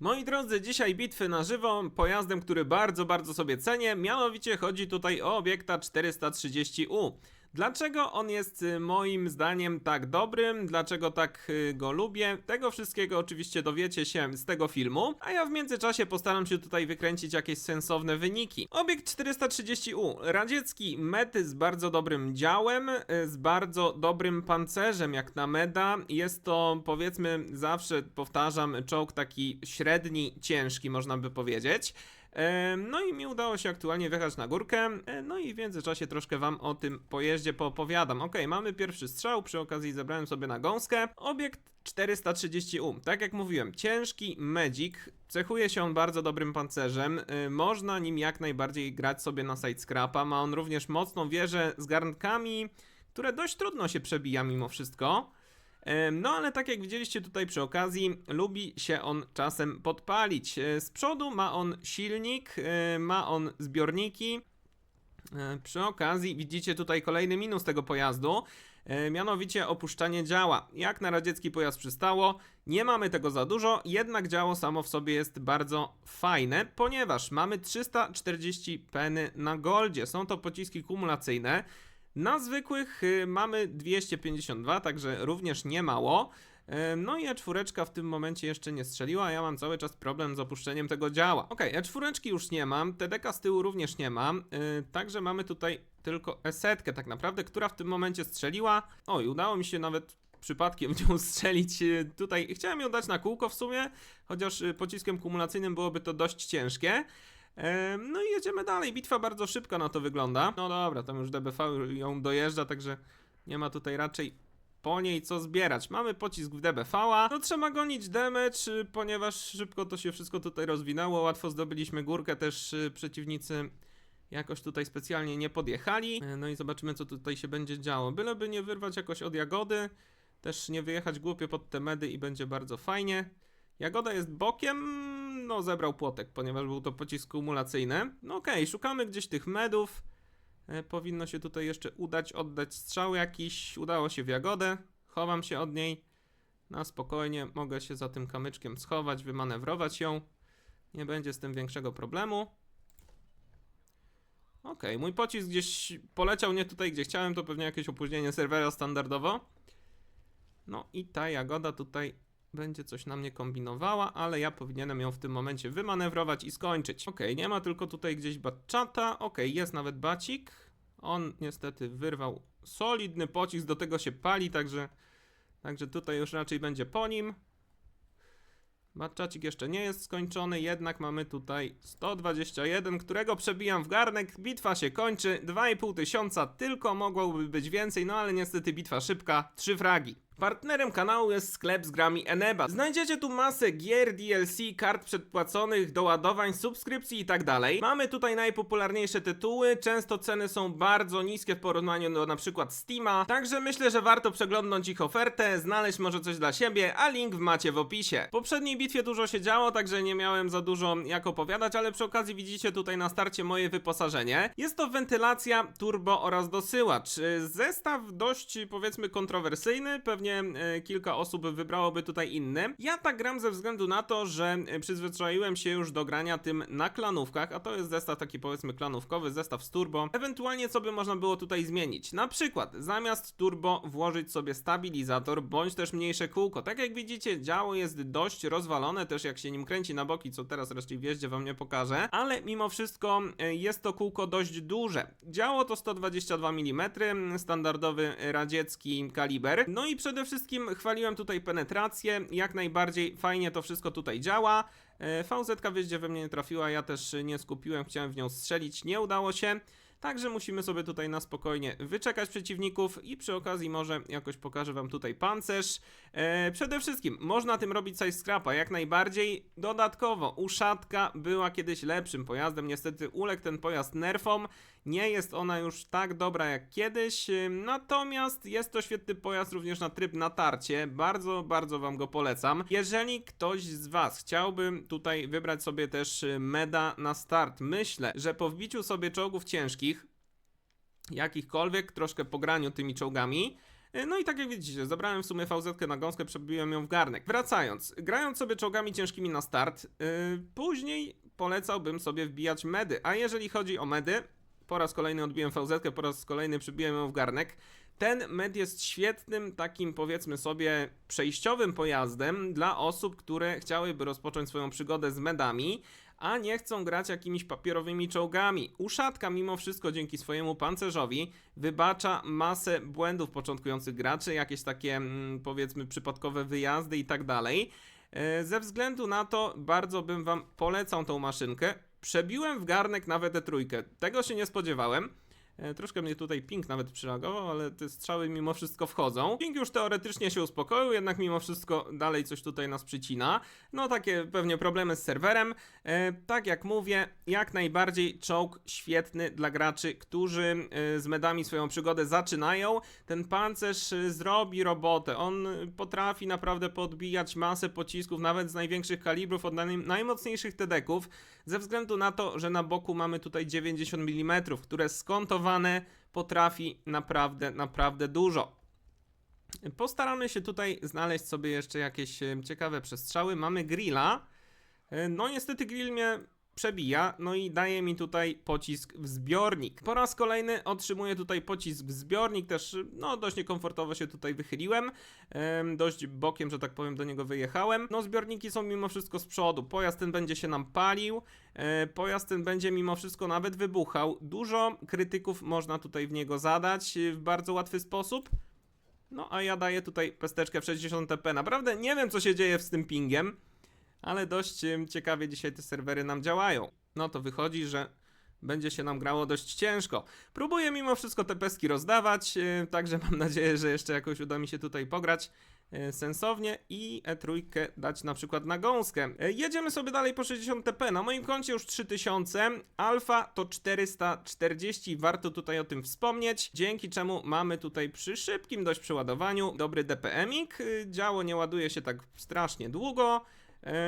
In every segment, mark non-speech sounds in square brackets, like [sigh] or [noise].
Moi drodzy, dzisiaj bitwy na żywo, pojazdem, który bardzo, bardzo sobie cenię, mianowicie chodzi tutaj o obiekta 430U. Dlaczego on jest y, moim zdaniem tak dobrym, dlaczego tak y, go lubię, tego wszystkiego oczywiście dowiecie się z tego filmu, a ja w międzyczasie postaram się tutaj wykręcić jakieś sensowne wyniki. Obiekt 430U, radziecki mety z bardzo dobrym działem, y, z bardzo dobrym pancerzem jak na meda, jest to powiedzmy zawsze powtarzam czołg taki średni, ciężki można by powiedzieć. Em, No i mi udało się aktualnie wjechać na górkę, e, no i w międzyczasie troszkę wam o tym pojeździe poopowiadam. Ok, mamy pierwszy strzał, przy okazji zebrałem sobie na gąskę. Obiekt 430U, tak jak mówiłem, ciężki medzik, cechuje się on bardzo dobrym pancerzem, y, można nim jak najbardziej grać sobie na side scrapa, ma on również mocną wieżę z garnkami, które dość trudno się przebija mimo wszystko. No ale tak jak widzieliście tutaj przy okazji, lubi się on czasem podpalić. E, Z przodu ma on silnik, e, ma on zbiorniki. E, Przy okazji widzicie tutaj kolejny minus tego pojazdu, mianowicie opuszczanie działa. Jak na radziecki pojazd przystało, nie mamy tego za dużo, jednak działo samo w sobie jest bardzo fajne, ponieważ mamy 340 peny na goldzie. Są to pociski kumulacyjne. Na zwykłych y, mamy 252, także również nie mało. E, No i E4 w tym momencie jeszcze nie strzeliła, ja mam cały czas problem z opuszczeniem tego działa. Ok, E4 już nie mam, TDK z tyłu również nie mam, yy, także mamy tutaj tylko E7 tak naprawdę, która w tym momencie strzeliła. Oj, udało mi się nawet przypadkiem [laughs] nią strzelić yy, tutaj. Chciałem ją dać na kółko w sumie, chociaż pociskiem kumulacyjnym byłoby to dość ciężkie. No i jedziemy dalej. Bitwa bardzo szybko na to wygląda. No dobra, tam już DBV ją dojeżdża, także nie ma tutaj raczej po niej co zbierać. Mamy pocisk w DBV-a. No trzeba gonić damage, ponieważ szybko to się wszystko tutaj rozwinęło. Łatwo zdobyliśmy górkę, też y, przeciwnicy jakoś tutaj specjalnie nie podjechali. E, No i zobaczymy co tutaj się będzie działo. Byleby nie wyrwać jakoś od jagody, też nie wyjechać głupio pod te medy i będzie bardzo fajnie. Jagoda jest bokiem, no zebrał płotek, ponieważ był to pocisk kumulacyjny. No okej, szukamy gdzieś tych medów. E, powinno się tutaj jeszcze udać oddać strzał jakiś. Udało się w Jagodę. Chowam się od niej. Na spokojnie mogę się za tym kamyczkiem schować, wymanewrować ją. Nie będzie z tym większego problemu. Okej, mój pocisk gdzieś poleciał nie tutaj, gdzie chciałem, to pewnie jakieś opóźnienie serwera standardowo. No i ta Jagoda tutaj będzie coś na mnie kombinowała, ale ja powinienem ją w tym momencie wymanewrować i skończyć. Okej, nie ma tylko tutaj gdzieś batchata. Okej, jest nawet bacik. On niestety wyrwał solidny pocisk, do tego się pali, także, także tutaj już raczej będzie po nim. Batczacik jeszcze nie jest skończony, jednak mamy tutaj 121, którego przebijam w garnek. Bitwa się kończy, 2,5 tysiąca, tylko mogłoby być więcej, no ale niestety bitwa szybka, 3 fragi. Partnerem kanału jest sklep z grami Eneba. Znajdziecie tu masę gier, DLC, kart przedpłaconych, doładowań, subskrypcji i tak. Mamy tutaj najpopularniejsze tytuły, często ceny są bardzo niskie w porównaniu do na przykład Steama, także myślę, że warto przeglądnąć ich ofertę, znaleźć może coś dla siebie, a link macie w opisie. W poprzedniej bitwie dużo się działo, także nie miałem za dużo jak opowiadać, ale przy okazji widzicie tutaj na starcie moje wyposażenie. Jest to wentylacja, turbo oraz dosyłacz. Zestaw dość powiedzmy kontrowersyjny, pewnie e, kilka osób wybrałoby tutaj inny. Ja tak gram ze względu na to, że e, przyzwyczaiłem się już do grania tym na klanówkach, a to jest zestaw taki powiedzmy klanówkowy, zestaw z turbo. Ewentualnie co by można było tutaj zmienić? Na przykład zamiast turbo włożyć sobie stabilizator bądź też mniejsze kółko. Tak jak widzicie działo jest dość rozwalone, też jak się nim kręci na boki, co teraz raczej w jeździe wam nie pokażę, ale mimo wszystko e, jest to kółko dość duże. Działo to 122 mm, standardowy radziecki kaliber. No i przede wszystkim chwaliłem tutaj penetrację, jak najbardziej fajnie to wszystko tutaj działa. E, VZ w jeździe we mnie nie trafiła, ja też nie skupiłem, chciałem w nią strzelić, nie udało się. Także musimy sobie tutaj na spokojnie wyczekać przeciwników i przy okazji może jakoś pokażę wam tutaj pancerz. E, przede wszystkim można tym robić side scrapa jak najbardziej. Dodatkowo uszatka była kiedyś lepszym pojazdem, niestety uległ ten pojazd nerfom. Nie jest ona już tak dobra jak kiedyś, natomiast jest to świetny pojazd również na tryb natarcie. Bardzo, bardzo wam go polecam. Jeżeli ktoś z was chciałby tutaj wybrać sobie też y, meda na start, myślę, że po wbiciu sobie czołgów ciężkich, jakichkolwiek, troszkę pograniu tymi czołgami, E, No i tak jak widzicie, zabrałem w sumie VZ na gąskę, przebiłem ją w garnek. Wracając, grając sobie czołgami ciężkimi na start, yy, później polecałbym sobie wbijać medy. A jeżeli chodzi o medy, po raz kolejny odbiłem VZ, po raz kolejny przybiłem ją w garnek. Ten med jest świetnym takim powiedzmy sobie przejściowym pojazdem dla osób, które chciałyby rozpocząć swoją przygodę z medami, a nie chcą grać jakimiś papierowymi czołgami. Uszatka mimo wszystko dzięki swojemu pancerzowi wybacza masę błędów początkujących graczy, jakieś takie mm, powiedzmy przypadkowe wyjazdy i tak dalej. E, Ze względu na to bardzo bym wam polecał tą maszynkę. Przebiłem w garnek nawet E3. Tego się nie spodziewałem. E, Troszkę mnie tutaj ping nawet przyreagował, ale te strzały mimo wszystko wchodzą. Ping już teoretycznie się uspokoił, jednak mimo wszystko dalej coś tutaj nas przycina. No takie pewnie problemy z serwerem. E, tak jak mówię, jak najbardziej czołg świetny dla graczy, którzy e, z medami swoją przygodę zaczynają. Ten pancerz zrobi robotę. On potrafi naprawdę podbijać masę pocisków, nawet z największych kalibrów, od naj, najmocniejszych TD-ków, ze względu na to, że na boku mamy tutaj 90 mm, które skontowane potrafi naprawdę, naprawdę dużo. Postaramy się tutaj znaleźć sobie jeszcze jakieś ciekawe przestrzały. Mamy grilla. E, No niestety grill mnie przebija, no i daje mi tutaj pocisk w zbiornik. Po raz kolejny otrzymuję tutaj pocisk w zbiornik, też no dość niekomfortowo się tutaj wychyliłem, em, dość bokiem, że tak powiem, do niego wyjechałem. No zbiorniki są mimo wszystko z przodu, pojazd ten będzie się nam palił, e, pojazd ten będzie mimo wszystko nawet wybuchał. Dużo krytyków można tutaj w niego zadać e, w bardzo łatwy sposób. No a ja daję tutaj pesteczkę w 60 TP. Naprawdę nie wiem co się dzieje z tym pingiem ale dość ciekawie dzisiaj te serwery nam działają. No to wychodzi, że będzie się nam grało dość ciężko. Próbuję mimo wszystko te peski rozdawać, e, także mam nadzieję, że jeszcze jakoś uda mi się tutaj pograć e, sensownie i E3 dać na przykład na gąskę. E, Jedziemy sobie dalej po 60 TP. Na moim koncie już 3000, alfa to 440, warto tutaj o tym wspomnieć, dzięki czemu mamy tutaj przy szybkim dość przeładowaniu dobry DPM-ik, y, działo nie ładuje się tak strasznie długo,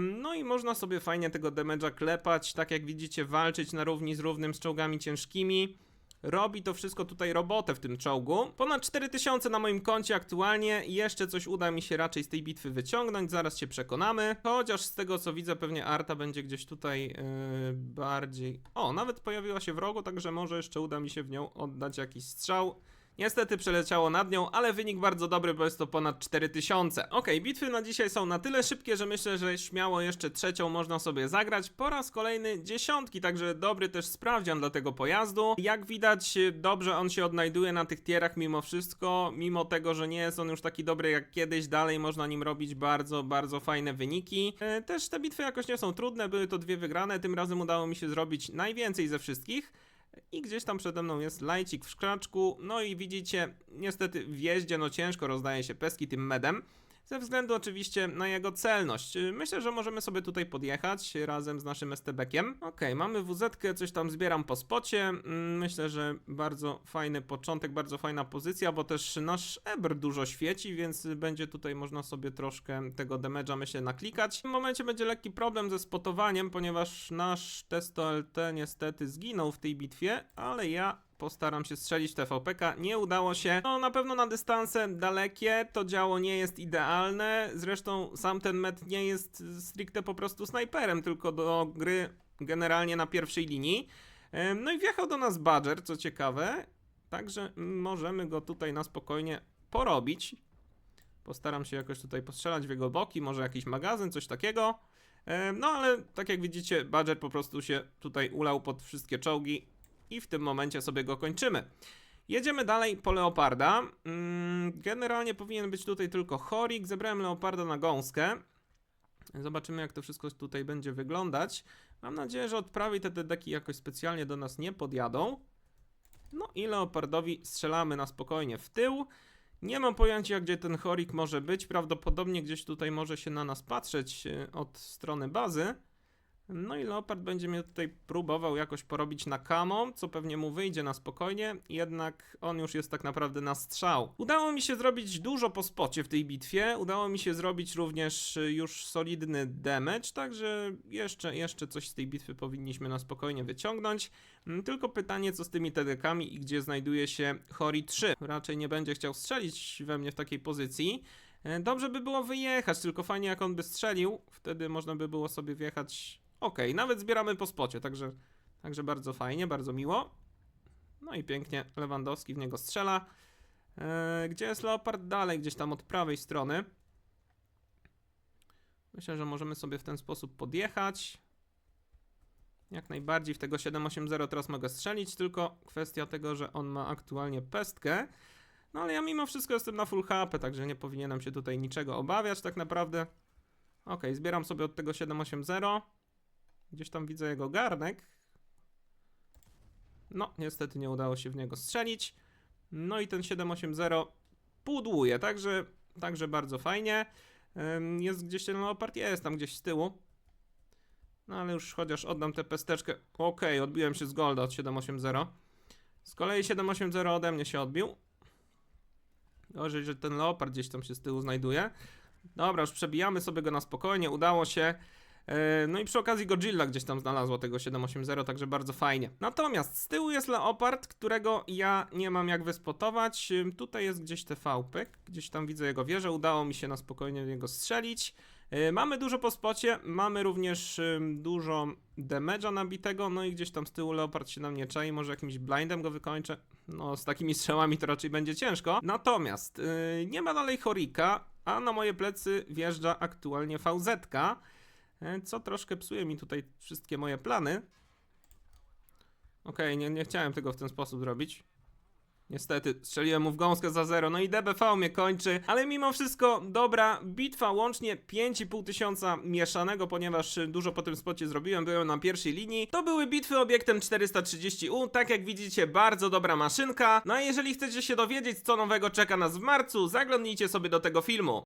No i można sobie fajnie tego damage'a klepać, tak jak widzicie, walczyć na równi z równym z czołgami ciężkimi. Robi to wszystko tutaj robotę w tym czołgu. Ponad 4000 na moim koncie aktualnie. Jeszcze coś uda mi się raczej z tej bitwy wyciągnąć, zaraz się przekonamy. Chociaż z tego co widzę, pewnie Arta będzie gdzieś tutaj yy, bardziej. O, nawet pojawiła się w rogu, także może jeszcze uda mi się w nią oddać jakiś strzał. Niestety przeleciało nad nią, ale wynik bardzo dobry, bo jest to ponad 4000. Ok, bitwy na dzisiaj są na tyle szybkie, że myślę, że śmiało jeszcze trzecią można sobie zagrać. Po raz kolejny dziesiątki, także dobry też sprawdzian dla tego pojazdu. Jak widać, dobrze on się odnajduje na tych tierach mimo wszystko, mimo tego, że nie jest on już taki dobry jak kiedyś, dalej można nim robić bardzo, bardzo fajne wyniki. E, Też te bitwy jakoś nie są trudne, były to dwie wygrane, tym razem udało mi się zrobić najwięcej ze wszystkich. I gdzieś tam przede mną jest lajcik w szklaczku. No i widzicie, niestety w jeździe no ciężko rozdaje się peski tym medem. Ze względu oczywiście na jego celność. Yy, Myślę, że możemy sobie tutaj podjechać razem z naszym STB-kiem. Okej, mamy wz coś tam zbieram po spocie. Mm, Myślę, że bardzo fajny początek, bardzo fajna pozycja, bo też nasz Ebr dużo świeci, więc będzie tutaj można sobie troszkę tego damage'a myślę naklikać. W tym momencie będzie lekki problem ze spotowaniem, ponieważ nasz Testo LT niestety zginął w tej bitwie, ale ja postaram się strzelić TVPK. Nie udało się. No na pewno na dystanse dalekie to działo nie jest idealne. Zresztą sam ten met nie jest stricte po prostu snajperem, tylko do gry generalnie na pierwszej linii. No i wjechał do nas Badger, co ciekawe. Także możemy go tutaj na spokojnie porobić. Postaram się jakoś tutaj postrzelać w jego boki, może jakiś magazyn, coś takiego. No ale tak jak widzicie, Badger po prostu się tutaj ulał pod wszystkie czołgi i w tym momencie sobie go kończymy. Jedziemy dalej po Leoparda. Mm, Generalnie powinien być tutaj tylko Chorik. Zebrałem Leoparda na gąskę. Zobaczymy, jak to wszystko tutaj będzie wyglądać. Mam nadzieję, że odprawi te dedeki jakoś specjalnie do nas nie podjadą. No i Leopardowi strzelamy na spokojnie w tył. Nie mam pojęcia, gdzie ten chorik może być. Prawdopodobnie gdzieś tutaj może się na nas patrzeć e, od strony bazy. No i Leopard będzie mnie tutaj próbował jakoś porobić na kamo, co pewnie mu wyjdzie na spokojnie, jednak on już jest tak naprawdę na strzał. Udało mi się zrobić dużo po spocie w tej bitwie, udało mi się zrobić również już solidny damage, także jeszcze, jeszcze coś z tej bitwy powinniśmy na spokojnie wyciągnąć. Mm, Tylko pytanie, co z tymi TDK-ami i gdzie znajduje się Hori 3. Raczej nie będzie chciał strzelić we mnie w takiej pozycji. E, Dobrze by było wyjechać, tylko fajnie jak on by strzelił, wtedy można by było sobie wjechać. Okej, nawet zbieramy po spocie, także, także bardzo fajnie, bardzo miło. No i pięknie Lewandowski w niego strzela. E, gdzie jest Leopard? Dalej, gdzieś tam od prawej strony. Myślę, że możemy sobie w ten sposób podjechać. Jak najbardziej w tego 780 teraz mogę strzelić, tylko kwestia tego, że on ma aktualnie pestkę. No ale ja mimo wszystko jestem na full HP, także nie powinienem się tutaj niczego obawiać tak naprawdę. Ok, zbieram sobie od tego 780. Gdzieś tam widzę jego garnek. No, niestety nie udało się w niego strzelić. No i ten 780 pudłuje, także, także bardzo fajnie. Jest gdzieś ten Leopard? Jest tam gdzieś z tyłu. No ale już chociaż oddam tę pesteczkę. Okej, odbiłem się z Golda od 780. Z kolei 780 ode mnie się odbił. Gorzej, że ten Leopard gdzieś tam się z tyłu znajduje. Dobra, już przebijamy sobie go na spokojnie, udało się. E, No i przy okazji Godzilla gdzieś tam znalazła tego 780, także bardzo fajnie. Natomiast z tyłu jest Leopard, którego ja nie mam jak wyspotować. Tutaj jest gdzieś TVP, gdzieś tam widzę jego wieżę, udało mi się na spokojnie niego strzelić. E, Mamy dużo po spocie, mamy również dużo damage'a nabitego, no i gdzieś tam z tyłu Leopard się na mnie czai, może jakimś blindem go wykończę. No, z takimi [laughs] strzałami to raczej będzie ciężko. Natomiast yy, nie ma dalej Horika, a na moje plecy wjeżdża aktualnie VZ, yy, co troszkę psuje mi tutaj wszystkie moje plany. Okej, nie, nie chciałem tego w ten sposób zrobić. Niestety, strzeliłem mu w gąskę za zero, no i DBV mnie kończy, ale mimo wszystko dobra bitwa, łącznie 5,5 tysiąca mieszanego, ponieważ dużo po tym spocie zrobiłem, byłem na pierwszej linii. To były bitwy obiektem 430U, tak jak widzicie, bardzo dobra maszynka. No a jeżeli chcecie się dowiedzieć, co nowego czeka nas w marcu, zaglądnijcie sobie do tego filmu.